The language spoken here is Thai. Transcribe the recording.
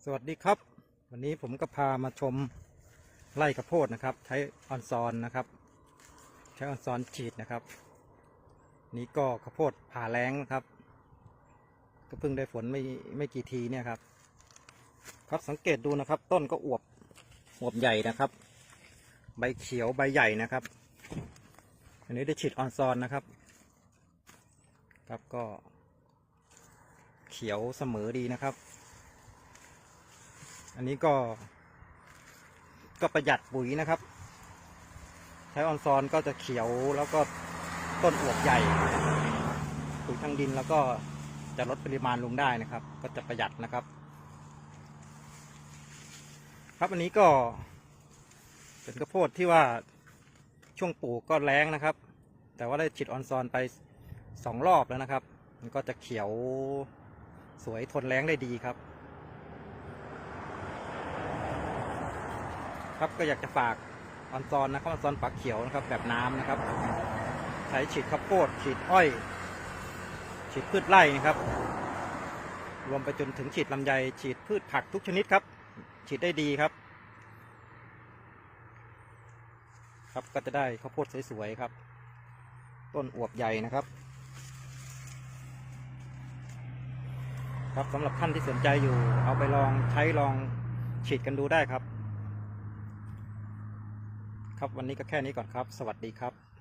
สวัสดีครับ วันนี้ผมก็พามาชมไร่ข้าวโพดนะครับ ใช้ออนซอนนะครับ ใช้ออนซอนฉีดนะครับ นี่ก็ข้าวโพดผ่าแรงนะครับ ก็เพิ่งได้ฝนไม่ไม่กี่ทีเนี่ยครับ ครับสังเกตดูนะครับ ต้นก็อวบอวบใหญ่นะครับ ใบเขียวใบใหญ่นะครับ อันนี้ได้ฉีดออนซอนนะครับ ครับก็ เขียวเสมอดีนะครับ อันนี้ก็ ก็ประหยัดปุ๋ยนะครับ ใช้ออนซอนก็จะเขียวแล้วก็ต้นอวบใหญ่ ปุ๋ยทางดินแล้วก็จะลดปริมาณลงได้นะครับ ก็จะประหยัดนะครับ ครับอันนี้ก็ เป็นข้าวโพดที่ว่าช่วงปลูกก็แรงนะครับ แต่ว่าได้ฉีดออนซอนไปสองรอบแล้วนะครับ มันก็จะเขียวสวยทนแรงได้ดีครับ ครับก็อยากจะฝากออนซอนนะครับออนซอนปากเขียวนะครับแบบน้ำนะครับ ใช้ฉีดข้าวโพดฉีดอ้อย ฉีดพืชไร่นะครับ รวมไปจนถึงฉีดลำไย ฉีดพืชผักทุกชนิดครับ ฉีดได้ดีครับ ครับก็จะได้ข้าวโพดสวยๆครับ ต้นอวบใหญ่นะครับ ครับสำหรับท่านที่สนใจอยู่ เอาไปลองใช้ลองฉีดกันดูได้ครับ ครับ วันนี้ก็แค่นี้ก่อนครับ สวัสดีครับ